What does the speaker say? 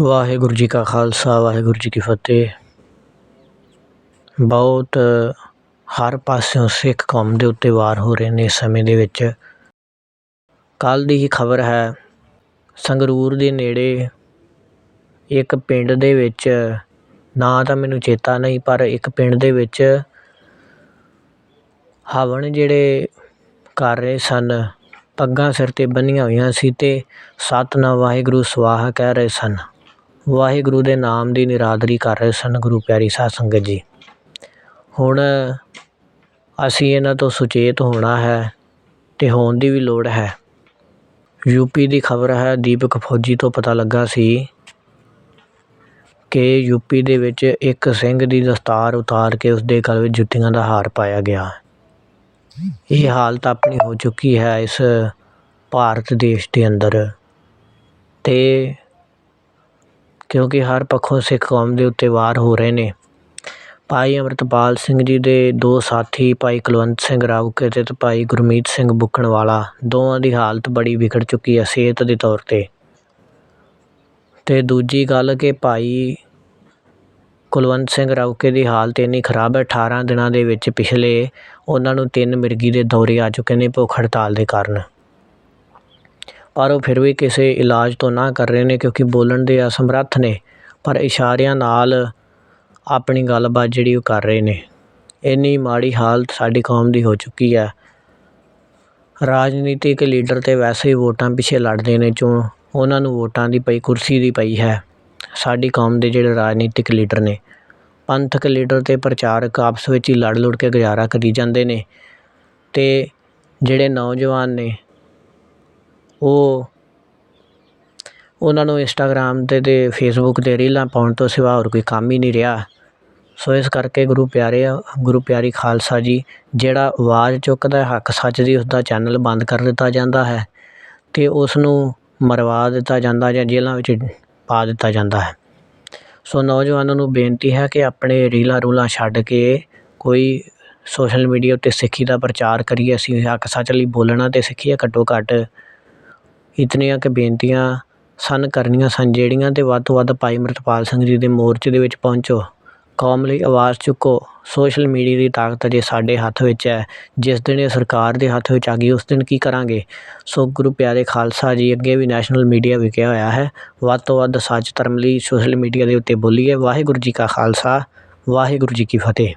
ਵਾਹਿਗੁਰੂ ਜੀ ਕਾ ਖਾਲਸਾ, ਵਾਹਿਗੁਰੂ ਜੀ ਕੀ ਫਤਿਹ। ਬਹੁਤ ਹਰ ਪਾਸਿਓਂ ਸਿੱਖ ਕੌਮ ਦੇ ਉੱਤੇ ਵਾਰ ਹੋ ਰਹੇ ਨੇ ਇਸ ਸਮੇਂ ਦੇ ਵਿੱਚ। ਕੱਲ ਦੀ ਹੀ ਖਬਰ ਹੈ, ਸੰਗਰੂਰ ਦੇ ਨੇੜੇ ਇੱਕ ਪਿੰਡ ਦੇ ਵਿੱਚ, ਨਾਂ ਤਾਂ ਮੈਨੂੰ ਚੇਤਾ ਨਹੀਂ, ਪਰ ਇੱਕ ਪਿੰਡ ਦੇ ਵਿੱਚ ਹਵਨ ਜਿਹੜੇ ਕਰ ਰਹੇ ਸਨ, ਪੱਗਾਂ ਸਿਰ 'ਤੇ ਬੰਨੀਆਂ ਹੋਈਆਂ ਸੀ ਅਤੇ ਸਤਿਨਾਮ ਵਾਹਿਗੁਰੂ ਸਵਾਹਾ ਕਹਿ ਰਹੇ ਸਨ। ਵਾਹਿਗੁਰੂ ਦੇ ਨਾਮ ਦੀ ਨਿਰਾਦਰੀ ਕਰ ਰਹੇ ਸਨ ਗੁਰੂ ਪਿਆਰੀ ਸਾਧ ਸੰਗਤ ਜੀ। ਹੁਣ ਅਸੀਂ ਇਹਨਾਂ ਤੋਂ ਸੁਚੇਤ ਹੋਣਾ ਹੈ ਅਤੇ ਹੋਣ ਦੀ ਵੀ ਲੋੜ ਹੈ। ਯੂਪੀ ਦੀ ਖਬਰ ਹੈ, ਦੀਪਕ ਫੌਜੀ ਤੋਂ ਪਤਾ ਲੱਗਾ ਸੀ ਕਿ ਯੂਪੀ ਦੇ ਵਿੱਚ ਇੱਕ ਸਿੰਘ ਦੀ ਦਸਤਾਰ ਉਤਾਰ ਕੇ ਉਸਦੇ ਗਲ ਵਿੱਚ ਜੁੱਤੀਆਂ ਦਾ ਹਾਰ ਪਾਇਆ ਗਿਆ। ਇਹ ਹਾਲਤ ਆਪਣੀ ਹੋ ਚੁੱਕੀ ਹੈ ਇਸ ਭਾਰਤ ਦੇਸ਼ ਦੇ ਅੰਦਰ ਅਤੇ ਕਿਉਂਕਿ ਹਰ ਪੱਖੋਂ ਸਿੱਖ ਕੌਮ ਦੇ ਉੱਤੇ ਵਾਰ ਹੋ ਰਹੇ ਨੇ। ਭਾਈ ਅੰਮ੍ਰਿਤਪਾਲ ਸਿੰਘ ਜੀ ਦੇ ਦੋ ਸਾਥੀ, ਭਾਈ ਕੁਲਵੰਤ ਸਿੰਘ ਰਾਊਕੇ ਅਤੇ ਭਾਈ ਗੁਰਮੀਤ ਸਿੰਘ ਬੁੱਕਣਵਾਲਾ, ਦੋਵਾਂ ਦੀ ਹਾਲਤ ਬੜੀ ਵਿਗੜ ਚੁੱਕੀ ਹੈ ਸਿਹਤ ਦੇ ਤੌਰ 'ਤੇ। ਅਤੇ ਦੂਜੀ ਗੱਲ ਕਿ ਭਾਈ ਕੁਲਵੰਤ ਸਿੰਘ ਰਾਊਕੇ ਦੀ ਹਾਲਤ ਇੰਨੀ ਖਰਾਬ ਹੈ 18 ਦਿਨਾਂ ਦੇ ਵਿੱਚ ਪਿਛਲੇ ਉਹਨਾਂ ਨੂੰ ਤਿੰਨ ਮਿਰਗੀ ਦੇ ਦੌਰੇ ਆ ਚੁੱਕੇ ਨੇ ਭੁੱਖ ਹੜਤਾਲ ਦੇ ਕਾਰਨ। ਪਰ ਉਹ ਫਿਰ ਵੀ ਕਿਸੇ ਇਲਾਜ ਤੋਂ ਨਾ ਕਰ ਰਹੇ ਨੇ ਕਿਉਂਕਿ ਬੋਲਣ ਦੇ ਅਸਮਰੱਥ ਨੇ, ਪਰ ਇਸ਼ਾਰਿਆਂ ਨਾਲ ਆਪਣੀ ਗੱਲਬਾਤ ਜਿਹੜੀ ਉਹ ਕਰ ਰਹੇ ਨੇ। ਇੰਨੀ ਮਾੜੀ ਹਾਲਤ ਸਾਡੀ ਕੌਮ ਦੀ ਹੋ ਚੁੱਕੀ ਹੈ। ਰਾਜਨੀਤਿਕ ਲੀਡਰ ਤੇ ਵੈਸੇ ਹੀ ਵੋਟਾਂ ਪਿੱਛੇ ਲੜਦੇ ਨੇ ਚੋਣ ਉਹਨਾਂ ਨੂੰ ਵੋਟਾਂ ਦੀ ਪਈ, ਕੁਰਸੀ ਦੀ ਪਈ ਹੈ। ਸਾਡੀ ਕੌਮ ਦੇ ਜਿਹੜੇ ਰਾਜਨੀਤਿਕ ਲੀਡਰ ਨੇ, ਪੰਥਕ ਲੀਡਰ ਅਤੇ ਪ੍ਰਚਾਰਕ ਆਪਸ ਵਿੱਚ ਹੀ ਲੜ ਲੁੜ ਕੇ ਗੁਜ਼ਾਰਾ ਕਰੀ ਜਾਂਦੇ ਨੇ ਅਤੇ ਜਿਹੜੇ ਨੌਜਵਾਨ ਨੇ ਉਹ ਉਹਨਾਂ ਨੂੰ ਇੰਸਟਾਗ੍ਰਾਮ 'ਤੇ ਅਤੇ ਫੇਸਬੁੱਕ 'ਤੇ ਰੀਲਾਂ ਪਾਉਣ ਤੋਂ ਸਿਵਾ ਹੋਰ ਕੋਈ ਕੰਮ ਹੀ ਨਹੀਂ ਰਿਹਾ। ਸੋ ਇਸ ਕਰਕੇ ਗੁਰੂ ਪਿਆਰੇ, ਗੁਰੂ ਪਿਆਰੀ ਖਾਲਸਾ ਜੀ, ਜਿਹੜਾ ਆਵਾਜ਼ ਚੁੱਕਦਾ ਹੱਕ ਸੱਚ ਦੀ, ਉਸਦਾ ਚੈਨਲ ਬੰਦ ਕਰ ਦਿੱਤਾ ਜਾਂਦਾ ਹੈ ਅਤੇ ਉਸ ਨੂੰ ਮਰਵਾ ਦਿੱਤਾ ਜਾਂਦਾ ਜਾਂ ਜੇਲ੍ਹਾਂ ਵਿੱਚ ਪਾ ਦਿੱਤਾ ਜਾਂਦਾ ਹੈ। ਸੋ ਨੌਜਵਾਨਾਂ ਨੂੰ ਬੇਨਤੀ ਹੈ ਕਿ ਆਪਣੇ ਰੀਲਾਂ ਰੂਲਾਂ ਛੱਡ ਕੇ ਕੋਈ ਸੋਸ਼ਲ ਮੀਡੀਆ ਉੱਤੇ ਸਿੱਖੀ ਦਾ ਪ੍ਰਚਾਰ ਕਰੀਏ। ਅਸੀਂ ਹੱਕ ਸੱਚ ਲਈ ਬੋਲਣਾ ਅਤੇ ਸਿੱਖੀਏ, ਘੱਟੋ ਘੱਟ ਇਤਨੀਆਂ ਕੁ ਬੇਨਤੀਆਂ ਸਨ ਕਰਨੀਆਂ ਸਨ, ਜਿਹੜੀਆਂ ਅਤੇ ਵੱਧ ਤੋਂ ਵੱਧ ਭਾਈ ਅੰਮ੍ਰਿਤਪਾਲ ਸਿੰਘ ਜੀ ਦੇ ਮੋਰਚੇ ਦੇ ਵਿੱਚ ਪਹੁੰਚੋ। ਕੌਮ ਲਈ ਆਵਾਜ਼ ਚੁੱਕੋ। ਸੋਸ਼ਲ ਮੀਡੀਆ ਦੀ ਤਾਕਤ ਅਜੇ ਸਾਡੇ ਹੱਥ ਵਿੱਚ ਹੈ। ਜਿਸ ਦਿਨ ਇਹ ਸਰਕਾਰ ਦੇ ਹੱਥ ਵਿੱਚ ਆ ਗਈ, ਉਸ ਦਿਨ ਕੀ ਕਰਾਂਗੇ? ਸੋ ਗੁਰੂ ਪਿਆਰੇ ਖਾਲਸਾ ਜੀ, ਅੱਗੇ ਵੀ ਨੈਸ਼ਨਲ ਮੀਡੀਆ ਵੀ ਕਿਹਾ ਹੋਇਆ ਹੈ। ਵੱਧ ਤੋਂ ਵੱਧ ਸੱਚ ਧਰਮ ਲਈ ਸੋਸ਼ਲ ਮੀਡੀਆ ਦੇ ਉੱਤੇ ਬੋਲੀਏ। ਵਾਹਿਗੁਰੂ ਜੀ ਕਾ ਖਾਲਸਾ, ਵਾਹਿਗੁਰੂ ਜੀ ਕੀ ਫਤਿਹ।